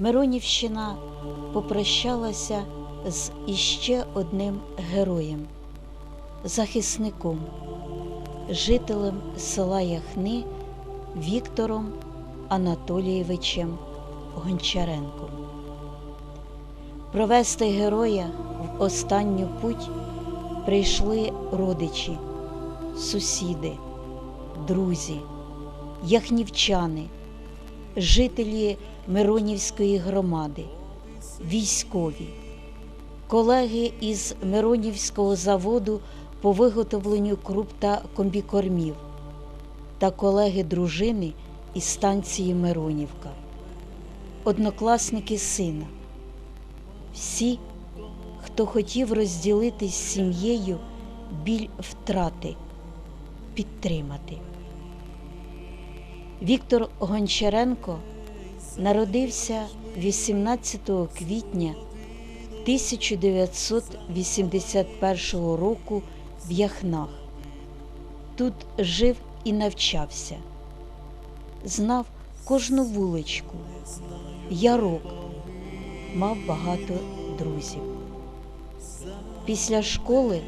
Миронівщина попрощалася з іще одним героєм, захисником, жителем села Яхни Віктором Анатолійовичем Гончаренком. Провести героя в останню путь прийшли родичі, сусіди, друзі, яхнівчани, жителі Миронівської громади, військові, колеги із Миронівського заводу по виготовленню круп та комбікормів та колеги дружини із станції Миронівка, однокласники сина. Всі, хто хотів розділити з сім'єю біль втрати, підтримати. Віктор Гончаренко народився 18 квітня 1981 року в Яхнах. Тут жив і навчався. Знав кожну вуличку, ярок, мав багато друзів. Після школи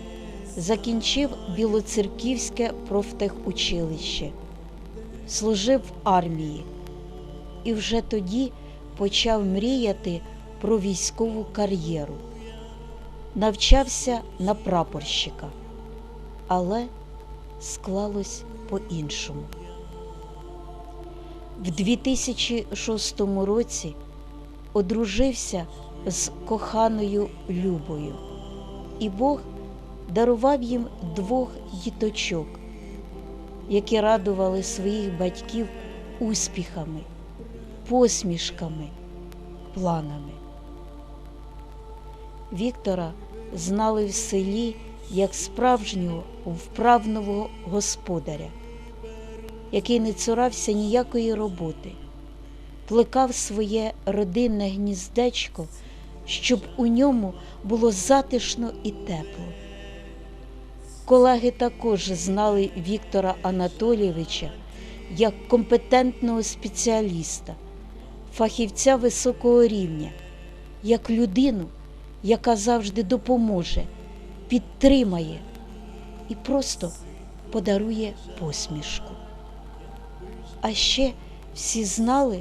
закінчив Білоцерківське профтехучилище, служив в армії і вже тоді почав мріяти про військову кар'єру. Навчався на прапорщика, але склалось по-іншому. В 2006 році одружився з коханою Любою, і Бог дарував їм двох діточок, які радували своїх батьків успіхами, посмішками, планами. Віктора знали в селі як справжнього вправного господаря, який не цурався ніякої роботи, плекав своє родинне гніздечко, щоб у ньому було затишно і тепло. Колеги також знали Віктора Анатолійовича як компетентного спеціаліста, фахівця високого рівня, як людину, яка завжди допоможе, підтримає і просто подарує посмішку. А ще всі знали,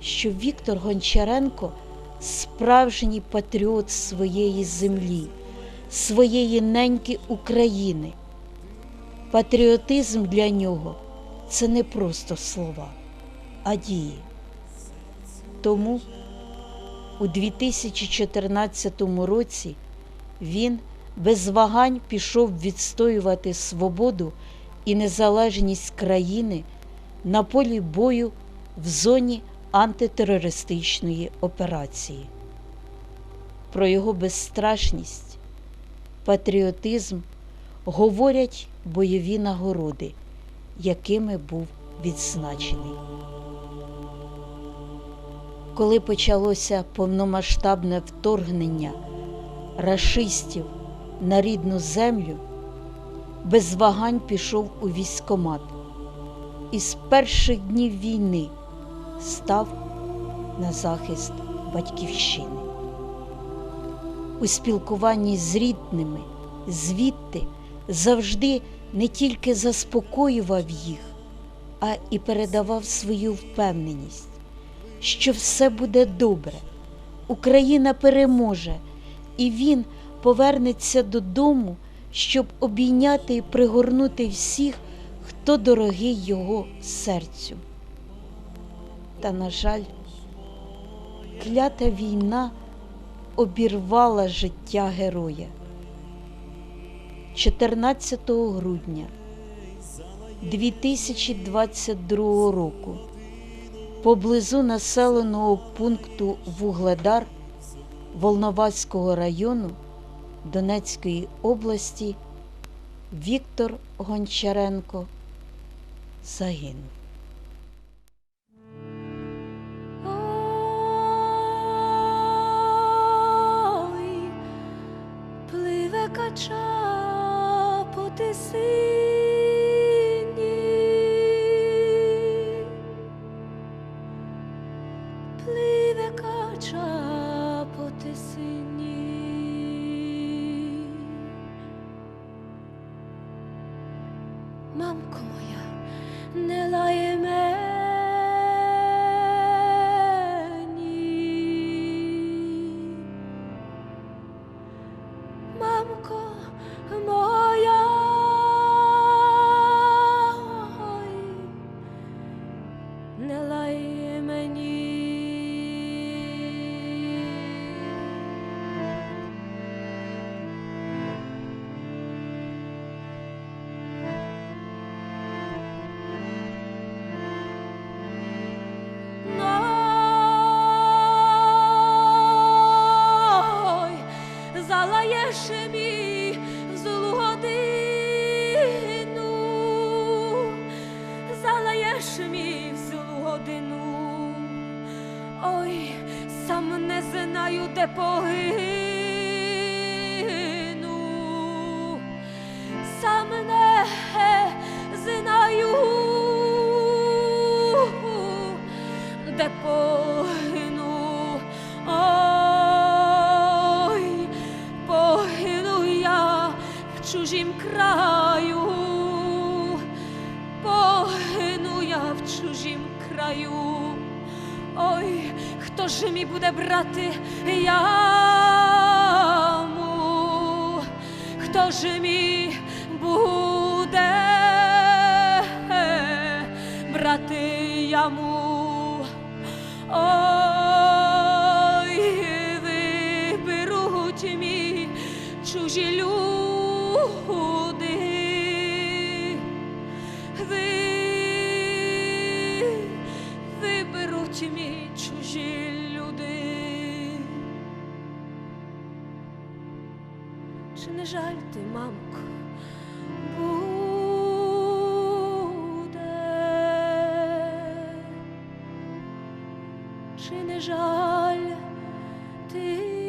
що Віктор Гончаренко справжній патріот своєї землі, своєї неньки України. Патріотизм для нього це не просто слова, а дії. Тому у 2014 році він без вагань пішов відстоювати свободу і незалежність країни на полі бою в зоні антитерористичної операції. Про його безстрашність, патріотизм говорять бойові нагороди, якими був відзначений. Коли почалося повномасштабне вторгнення рашистів на рідну землю, без вагань пішов у військомат і з перших днів війни став на захист батьківщини. У спілкуванні з рідними звідти завжди не тільки заспокоював їх, а і передавав свою впевненість, що все буде добре, Україна переможе, і він повернеться додому, щоб обійняти і пригорнути всіх, хто дорогий його серцю. Та, на жаль, клята війна обірвала життя героя. 14 грудня 2022 року поблизу населеного пункту Вугледар Волноваського району Донецької області Віктор Гончаренко загинув. Де погину, сам не знаю, де погину. Ой, погину я в чужім краю, погину я в чужім краю. Ой, хто ж мій буде брати Ж мій Чи не жаль ти?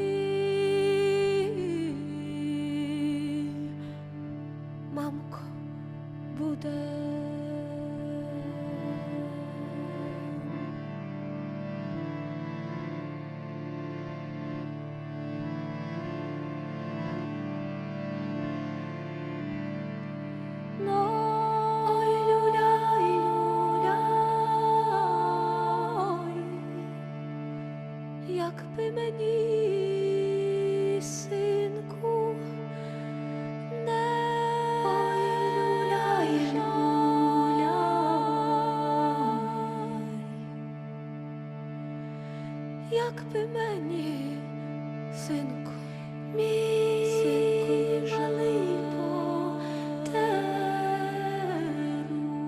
Як би мені, синку, мій синку, жалий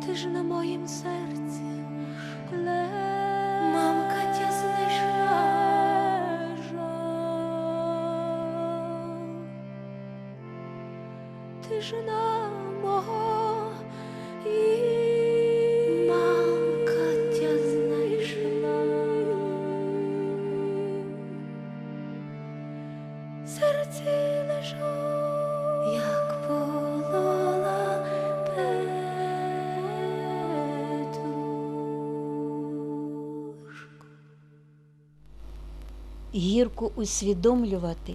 ти ж на моїм серці Мамка тя знайшла Ти ж на гірко усвідомлювати,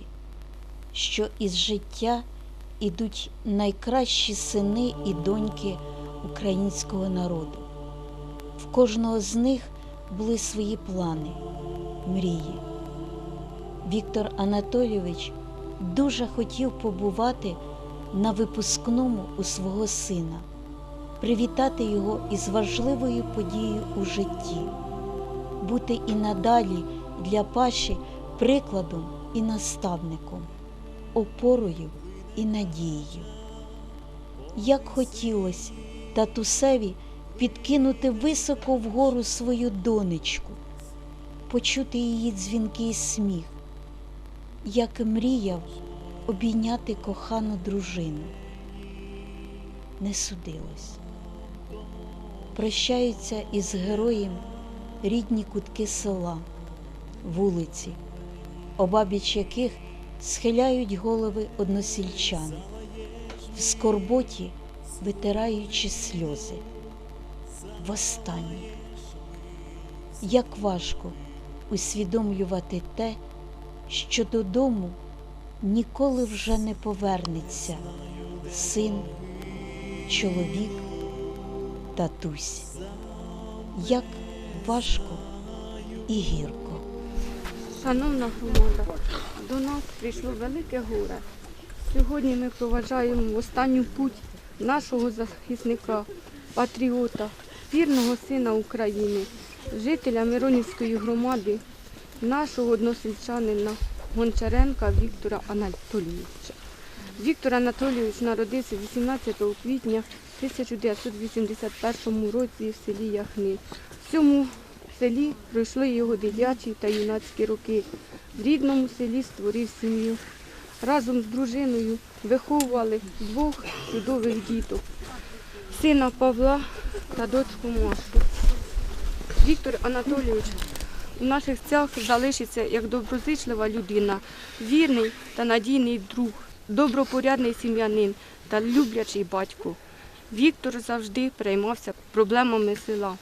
що із життя ідуть найкращі сини і доньки українського народу. В кожного з них були свої плани, мрії. Віктор Анатолійович дуже хотів побувати на випускному у свого сина, привітати його із важливою подією у житті, бути і надалі для Паші прикладом і наставником, опорою і надією. Як хотілося татусеві підкинути високо вгору свою донечку, почути її дзвінкий сміх, як мріяв обійняти кохану дружину. Не судилось. Прощаються із героєм рідні кутки села, вулиці, обабіч яких схиляють голови односільчани, в скорботі витираючи сльози. Востаннє. Як важко усвідомлювати те, що додому ніколи вже не повернеться син, чоловік, татусь. Як важко і гірко. Шановна громада, до нас прийшло велике горе. Сьогодні ми проважаємо останню путь нашого захисника, патріота, вірного сина України, жителя Миронівської громади, нашого односельчанина Гончаренка Віктора Анатолійовича. Віктор Анатолійович народився 18 квітня 1981 році в селі Яхни. В цьому селі пройшли його дитячі та юнацькі роки. В рідному селі створив сім'ю. Разом з дружиною виховували двох чудових діток. сина Павла та дочку Машу. Віктор Анатолійович у наших серцях залишиться як доброзичлива людина, вірний та надійний друг, добропорядний сім'янин та люблячий батько. Віктор завжди переймався проблемами села.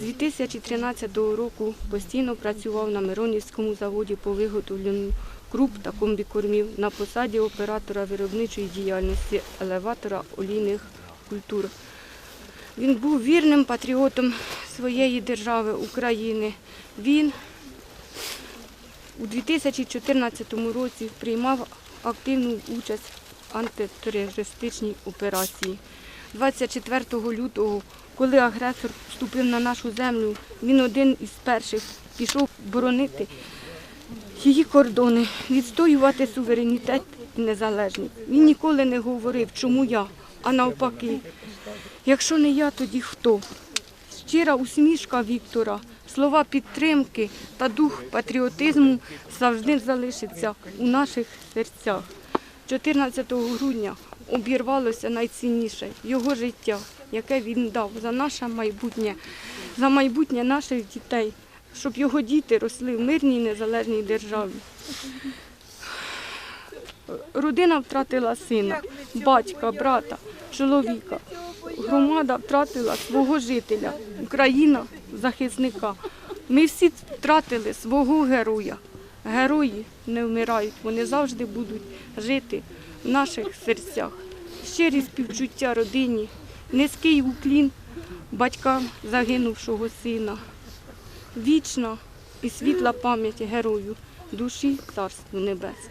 З 2013 року постійно працював на Миронівському заводі по виготовленню круп та комбікормів на посаді оператора виробничої діяльності елеватора олійних культур. Він був вірним патріотом своєї держави України. Він у 2014 році приймав активну участь в антитерористичній операції. 24 лютого, коли агресор вступив на нашу землю, він один із перших пішов боронити її кордони, відстоювати суверенітет і незалежність. Він ніколи не говорив, чому я, а навпаки. Якщо не я, тоді хто? Щира усмішка Віктора, слова підтримки та дух патріотизму завжди залишаться у наших серцях. 14 грудня обірвалося найцінніше його життя, яке він дав за наше майбутнє, за майбутнє наших дітей, щоб його діти росли в мирній незалежній державі. Родина втратила сина, батька, брата, чоловіка. Громада втратила свого жителя, Україна захисника. Ми всі втратили свого героя. Герої не вмирають, вони завжди будуть жити в наших серцях. Щирі співчуття родині, низький уклін батькам загинувшого сина. Вічна і світла пам'ять герою, душі царству небесне.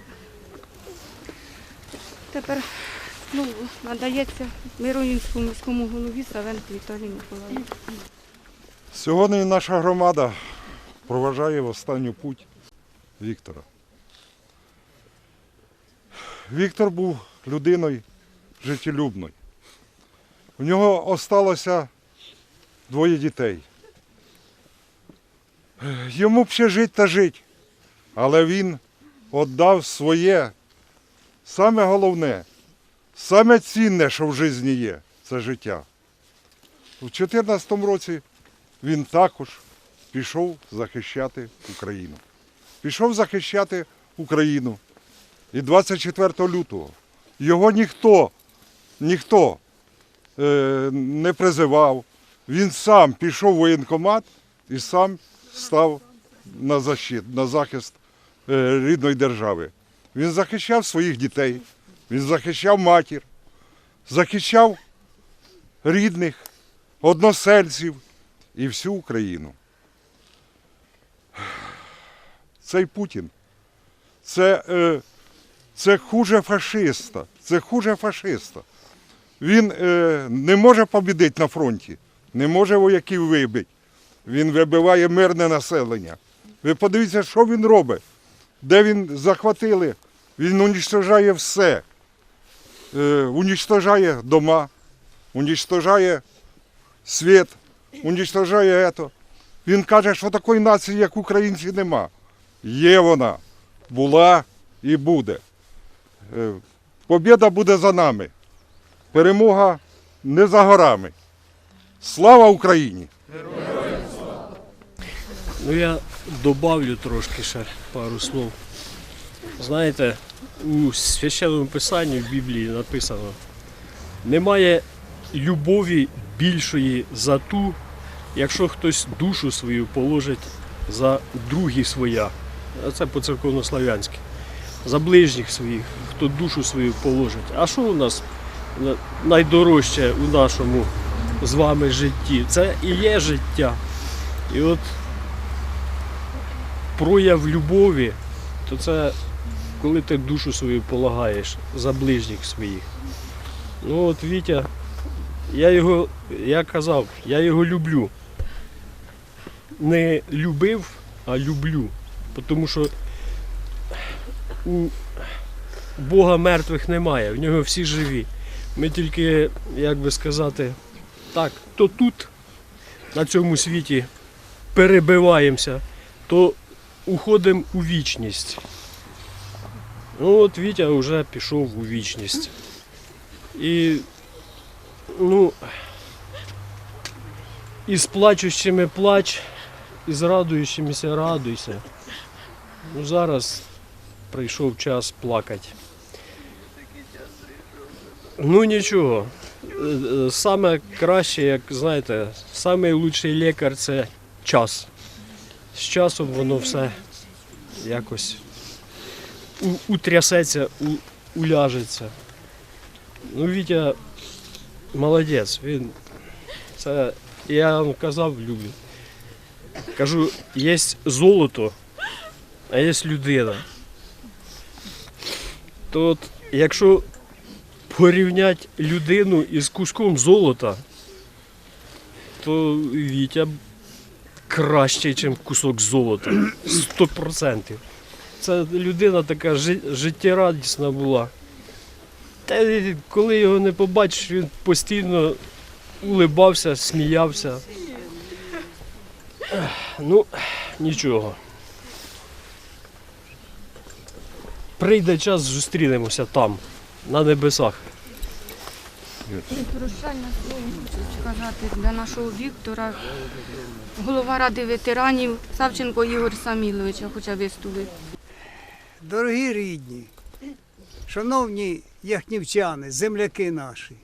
Тепер слово надається Миронівському міському голові Савенку Віталію Миколаївну. Сьогодні наша громада проважає в останню путь Віктора. Віктор був людиною життєлюбною. У нього осталося двоє дітей. Йому б ще жити та жити, але він віддав своє саме головне, саме цінне, що в житті є, це життя. У 2014 році він також пішов захищати Україну. Пішов захищати Україну. І 24 лютого його ніхто, ніхто не призивав. Він сам пішов в воєнкомат і сам став на, защит, на захист е, рідної держави. Він захищав своїх дітей, він захищав матір, захищав рідних, односельців і всю Україну. Цей Путін це, е, це хуже фашиста. Це хуже фашиста. Він е, не може побідити на фронті, не може вояків вибити. Він вибиває мирне населення. Ви подивіться, що він робить, де він захватили. Він унічтожає все. Е, унічтожає дома, унічтожає світ, унічтожає це. Він каже, що такої нації, як українці, нема. Є вона, була і буде. Е, Побєда буде за нами. Перемога не за горами. Слава Україні! Ну я добавлю трошки ще пару слов. Знаєте, у священному писанні в Біблії написано: немає любові більшої за ту, якщо хтось душу свою положить за другі своя. Це по церковнослав'янськи. За ближніх своїх, хто душу свою положить. А що у нас на- найдорожче у нашому з вами житті? Це і є життя. І от прояв любові, то це коли ти душу свою полагаєш за ближніх своїх. Ну от Вітя, я його, я казав, я його люблю. Не любив, а люблю. Тому що у Бога мертвих немає, в нього всі живі. Ми тільки, як би сказати, так, то тут, на цьому світі, перебиваємося, то уходимо у вічність. Ну от Вітя вже пішов у вічність. І Ну, і з плачущими плач, і з радуючимися радуйся. Ну, зараз прийшов час плакати. Ну нічого. Е, е, Саме краще, як знаєте, найкращий лікар це час. З часом воно все якось утрясеться, уляжеться. Ну, Вітя молодець, він це я вам казав любі. Кажу, є золото, а є людина. То от, якщо порівняти людину із куском золота, то Вітя краще, ніж кусок золота. Сто процентів. Це людина така життєрадісна була. Та коли його не побачиш, він постійно улибався, сміявся. Ну, нічого. Прийде час, зустрінемося там, на небесах. Прощальне слово хочу сказати для нашого Віктора. Голова ради ветеранів Савченко Ігор Самілович, я хочу виступити. Дорогі рідні, шановні яхнівчани, земляки наші,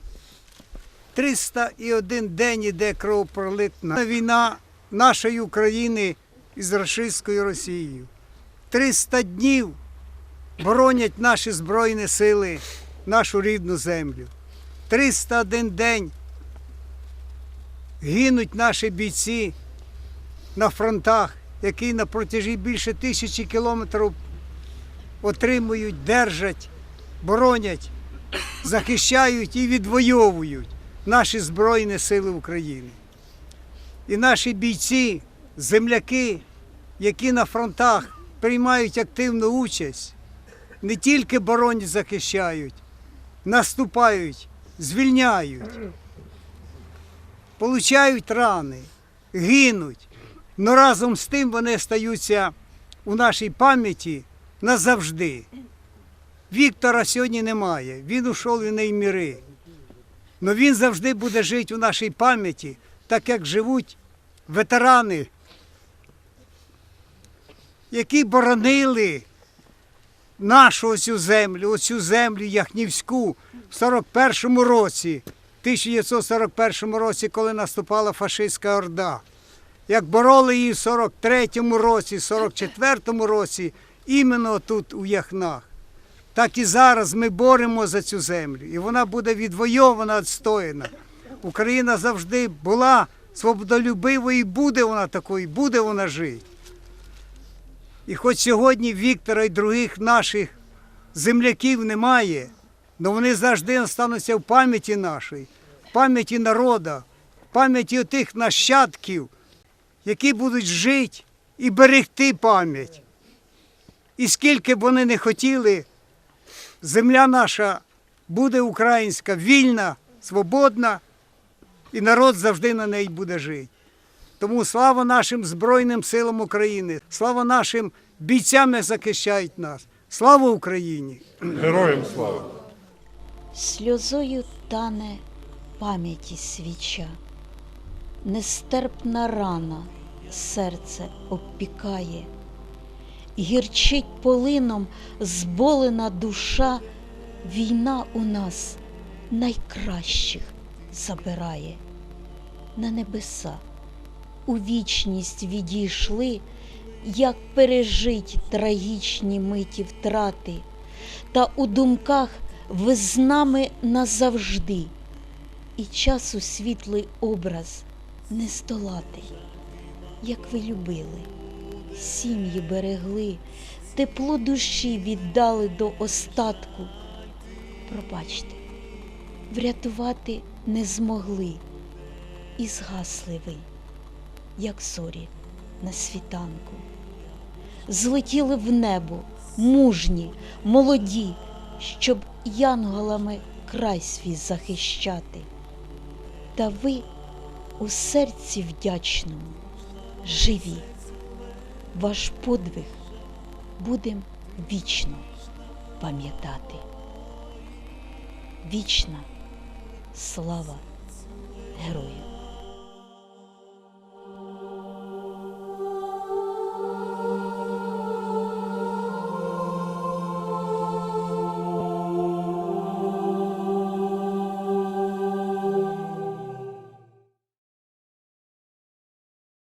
301 день іде кровопролитна війна нашої України із рашистською Росією. 300 днів боронять наші Збройні сили нашу рідну землю. 301 день гинуть наші бійці на фронтах, які на протяжі більше тисячі кілометрів отримують, держать, боронять, захищають і відвоюють наші Збройні Сили України. І наші бійці, земляки, які на фронтах приймають активну участь, не тільки боронять, захищають, наступають, звільняють, получають рани, гинуть. Но разом з тим вони стаються у нашій пам'яті назавжди. Віктора сьогодні немає, він ушов в іні міри. Він завжди буде жити у нашій пам'яті, так як живуть ветерани, які боронили нашу цю землю, оцю землю Яхнівську в 41-му році, 1941 році, коли наступала фашистська орда. Як бороли її в 43-му році, 44-му році, іменно тут у Яхнах. Так і зараз ми боремо за цю землю, і вона буде відвойована, відстояна. Україна завжди була свободолюбивою і буде вона такою, буде вона жити. І хоч сьогодні Віктора і других наших земляків немає, але вони завжди остануться в пам'яті нашої, в пам'яті народу, в пам'яті тих нащадків, які будуть жити і берегти пам'ять. І скільки б вони не хотіли, земля наша буде українська, вільна, свободна, і народ завжди на неї буде жити. Тому слава нашим Збройним силам України, слава нашим бійцям, які захищають нас. Слава Україні! Героям слава! Сльозою тане пам'яті свіча, нестерпна рана серце обпікає, гірчить полином зболена душа, війна у нас найкращих забирає. На небеса у вічність відійшли, як пережить трагічні миті втрати, та у думках ви з нами назавжди, і часу світлий образ не здолати, як ви любили, сім'ї берегли, тепло душі віддали до остатку. Пробачте, врятувати не змогли, і згасли ви, як зорі на світанку. Злетіли в небо, мужні, молоді, щоб янголами край свій захищати. Та ви у серці вдячному, живі, ваш подвиг будем вічно пам'ятати. Вічна слава героїв.